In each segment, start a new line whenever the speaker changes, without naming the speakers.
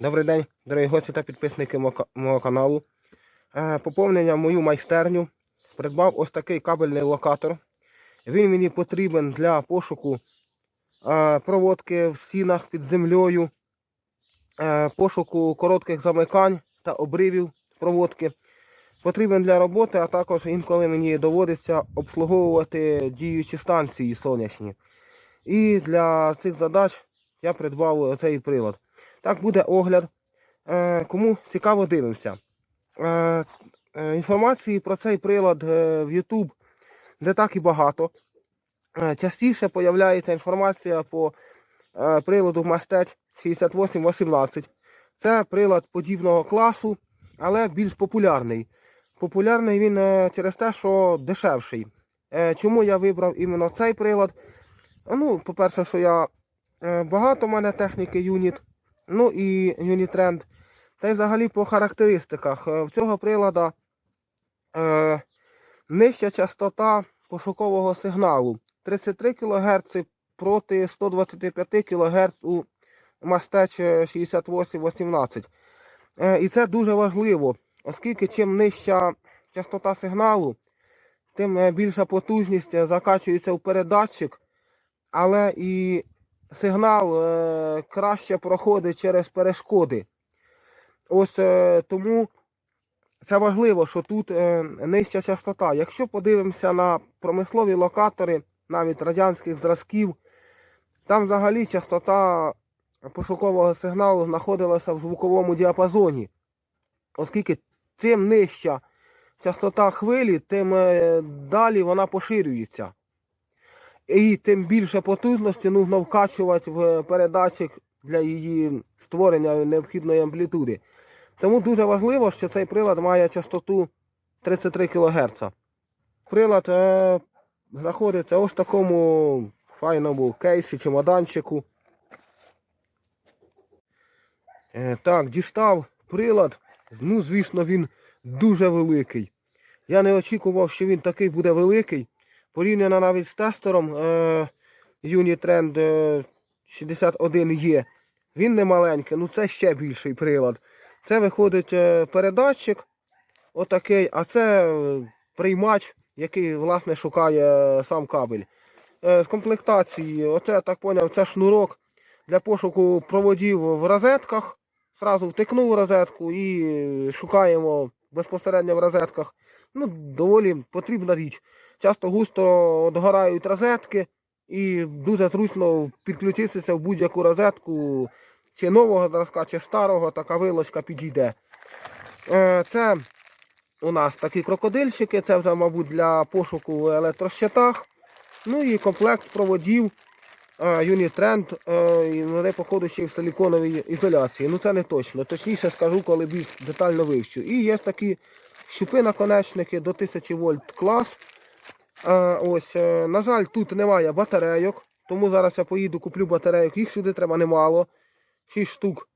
Добрий день, дорогі гості та підписники мого каналу. Е, Поповнення мою майстерню. Придбав ось такий кабельний локатор. Він мені потрібен для пошуку е, проводки в стінах під землею, е, пошуку коротких замикань та обривів проводки. Потрібен для роботи, а також інколи мені доводиться обслуговувати діючі станції сонячні. І для цих задач я придбав цей прилад. Так буде огляд. Е, кому цікаво, дивимося. Е, е, інформації про цей прилад в YouTube не так і багато. Частіше появляється інформація по приладу Мастеч 6818. Це прилад подібного класу, але більш популярний. Популярний він через те, що дешевший. Чому я вибрав іменно цей прилад? Ну, по-перше, що я багато в мене техніки юніт. Ну і Unitrend. Та й взагалі по характеристиках. Е, В цього прилада е, нижча частота пошукового сигналу 33 кГц проти 125 кГц у Мастеч 6818. Е, і це дуже важливо, оскільки чим нижча частота сигналу, тим е, більша потужність закачується в передатчик, але і сигнал е, краще проходить через перешкоди. Ось е, тому це важливо, що тут е, нижча частота. Якщо подивимося на промислові локатори, навіть радянських зразків, там взагалі частота пошукового сигналу знаходилася в звуковому діапазоні. Оскільки чим нижча частота хвилі, тим е, далі вона поширюється. І тим більше потужності нужно вкачувати в передатчик для її створення необхідної амплітуди. Тому дуже важливо, що цей прилад має частоту 33 кГц. Прилад е, знаходиться ось в такому файному кейсі чемоданчику. Е, так, дістав прилад. Ну, звісно, він дуже великий. Я не очікував, що він такий буде великий. Порівняно навіть з тестером е, Unitrend е, 61E. Він не маленький, ну це ще більший прилад. Це виходить е, передатчик, отакий, а це приймач, який власне шукає сам кабель. З комплектації, оце так поняв, це шнурок для пошуку проводів в розетках. Зразу втикнув розетку і шукаємо безпосередньо в розетках. Ну, доволі потрібна річ. Часто густо догорають розетки і дуже зручно підключитися в будь-яку розетку чи нового зразка, чи старого, така вилочка підійде. Е, Це у нас такі крокодильчики, це вже, мабуть, для пошуку в електрощитах. Ну і комплект проводів е, Unitrend, е, вони, походу, ще в силіконовій ізоляції. Ну це не точно. Точніше скажу, коли більш детально вивчу. І є такі щупи наконечники до 1000 вольт клас. Е, ось, е, на жаль, тут немає батарейок, тому зараз я поїду, куплю батарейок. Їх сюди треба немало. 6 штук.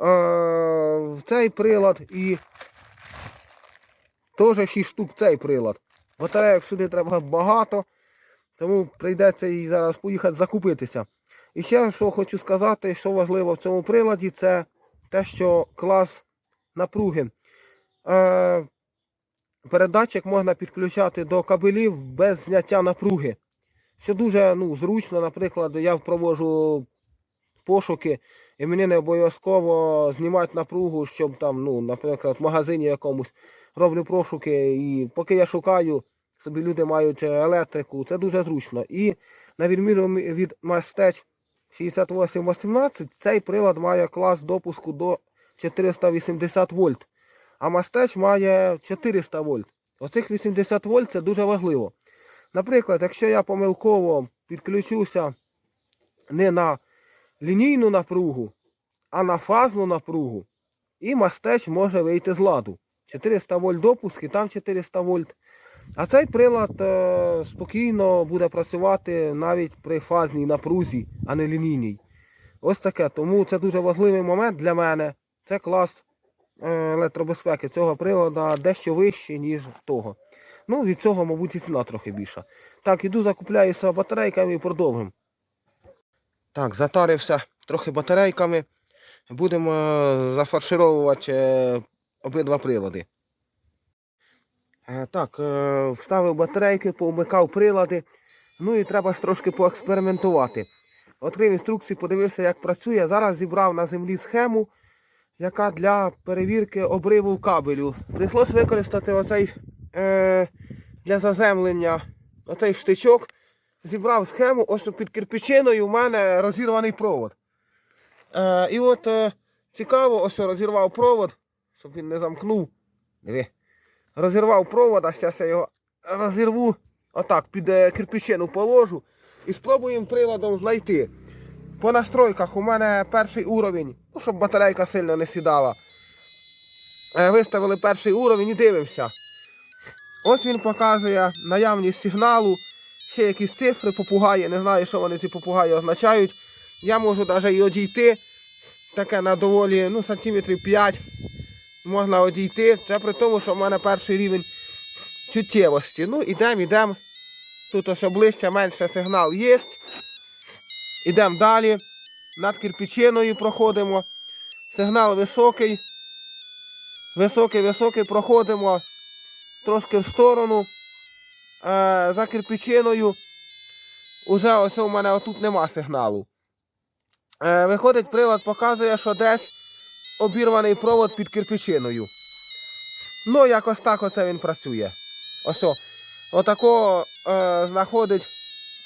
Е, в цей прилад і теж 6 штук цей прилад. Батарейок сюди треба багато, тому прийдеться і зараз поїхати закупитися. І ще що хочу сказати, що важливо в цьому приладі, це те, що клас напруги. Передатчик можна підключати до кабелів без зняття напруги. Що дуже ну, зручно, наприклад, я проводжу пошуки, і мені не обов'язково знімати напругу, щоб там, ну, наприклад, в магазині якомусь роблю пошуки, і поки я шукаю, собі люди мають е, електрику, це дуже зручно. І на відміну від Mastech 6818, цей прилад має клас допуску до 480 вольт, а Mastech має 400 вольт. Оцих 80 вольт це дуже важливо. Наприклад, якщо я помилково підключуся не на лінійну напругу, а на фазну напругу, і мастеч може вийти з ладу. 400 вольт допуск і там 400 вольт. А цей прилад е, спокійно буде працювати навіть при фазній напрузі, а не лінійній. Ось таке. Тому це дуже важливий момент для мене. Це клас електробезпеки цього прилада дещо вищий, ніж того. Ну, від цього, мабуть, і ціна трохи більша. Так, іду закупляюся батарейками і продовжимо. Так, затарився трохи батарейками. будемо е, зафаршировувати е, обидва прилади. Е, Так, е, вставив батарейки, повмикав прилади. Ну і треба ж трошки поекспериментувати. Відкрив інструкцію, подивився, як працює. Зараз зібрав на землі схему, яка для перевірки обриву кабелю. Прийшлось використати оцей е, для заземлення оцей штичок. Зібрав схему, ось під кирпичиною у мене розірваний провод. Е, і от е, цікаво, ось розірвав провод, щоб він не замкнув. Диви. Розірвав провод, а зараз я його розірву. Отак, під е, кирпичину положу. І спробуємо приладом знайти. По настройках у мене перший уровень, ну, щоб батарейка сильно не сідала. Е, Виставили перший уровень і дивимося. Ось він показує наявність сигналу, ще якісь цифри, попугаї, не знаю, що вони ці попугаї означають. Я можу навіть і одійти. Таке на доволі ну, сантиметрів 5 можна одійти. Це при тому, що в мене перший рівень чуттєвості. Ну, ідемо, ідемо. Тут ось ближче, менше сигнал є. Ідемо далі. Над кирпичиною проходимо. Сигнал високий. Високий, високий, проходимо трошки в сторону. Е, за кирпичиною. Уже ось у мене отут нема сигналу. Е, виходить, прилад показує, що десь обірваний провод під кирпичиною. Ну, якось так оце він працює. Ось. Отако е, знаходить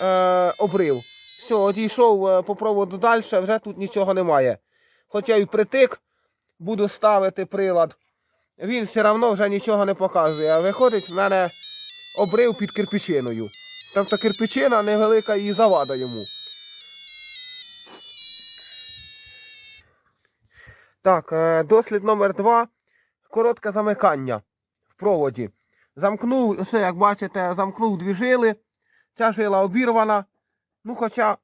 е, обрив. Все, одійшов е, по проводу далі, вже тут нічого немає. Хоча і притик буду ставити прилад, він все одно вже нічого не показує. Виходить в мене обрив під кирпичиною. Тобто кирпичина невелика і завада йому. Так, е, дослід номер два. Коротке замикання в проводі. Замкнув, все, як бачите, замкнув дві жили. Ця жила обірвана. Ну, хоча,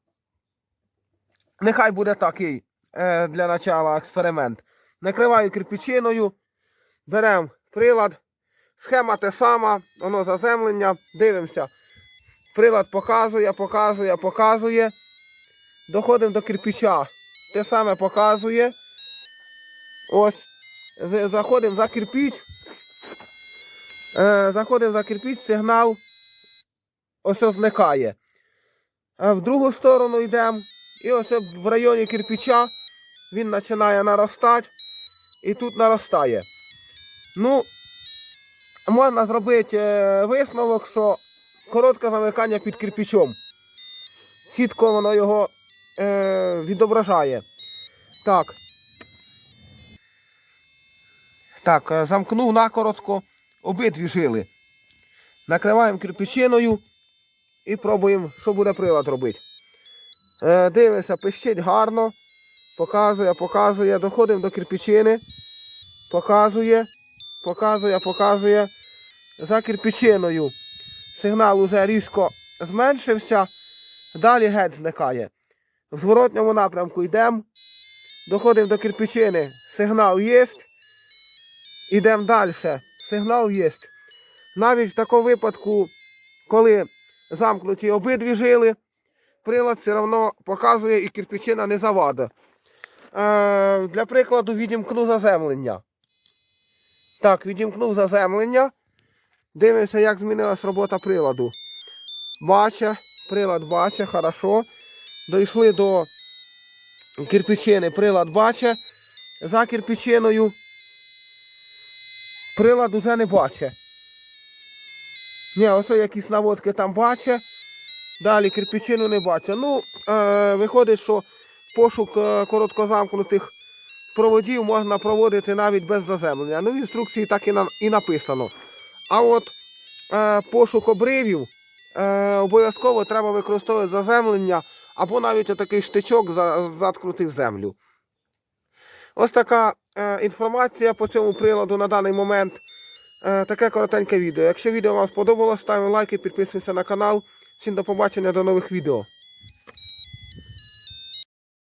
нехай буде такий е, для начала експеримент. Накриваю кирпичиною, беремо прилад. Схема те сама, воно заземлення. Дивимося. Прилад показує, показує, показує. Доходимо до кирпича. Те саме показує. Ось. Заходимо за кирпіч. Е, заходимо за кирпіч, сигнал ось ось зникає. В другу сторону йдемо. І ось в районі кирпича він починає наростати. І тут наростає. Ну, можна зробити е, висновок, що коротке замикання під кирпичом. Чітко воно його е, відображає. Так. Так, е, замкнув накоротко обидві жили. Накриваємо кирпичиною і пробуємо, що буде прилад робити. Е, дивимося, пищить гарно. Показує, показує. Доходимо до кирпичини. Показує, показує, показує. За кирпичиною. Сигнал уже різко зменшився. Далі геть зникає. В зворотньому напрямку йдемо. Доходимо до кирпичини. Сигнал є. Ідемо далі. Сигнал є. Навіть в такому випадку, коли замкнуті обидві жили, прилад все одно показує і кирпичина не завада. Е, для прикладу відімкну заземлення. Так, відімкнув заземлення. Дивимося, як змінилась робота приладу. Баче, прилад баче, хорошо. Дійшли до кирпичини, прилад баче. За кирпичиною прилад уже не бачить. Ні, ось якісь наводки там бачить. Далі кирпичину не бачить. Ну, е, виходить, що пошук е, короткозамкнутих проводів можна проводити навіть без заземлення. Ну, в інструкції так і, на, і написано. А от е, пошук обривів е, обов'язково треба використовувати заземлення або навіть отакий штичок за, заткнутий в землю. Ось така е, інформація по цьому приладу на даний момент. Е, таке коротеньке відео. Якщо відео вам сподобалось, ставимо лайки, підписуємося на канал. Всім до побачення, до нових відео.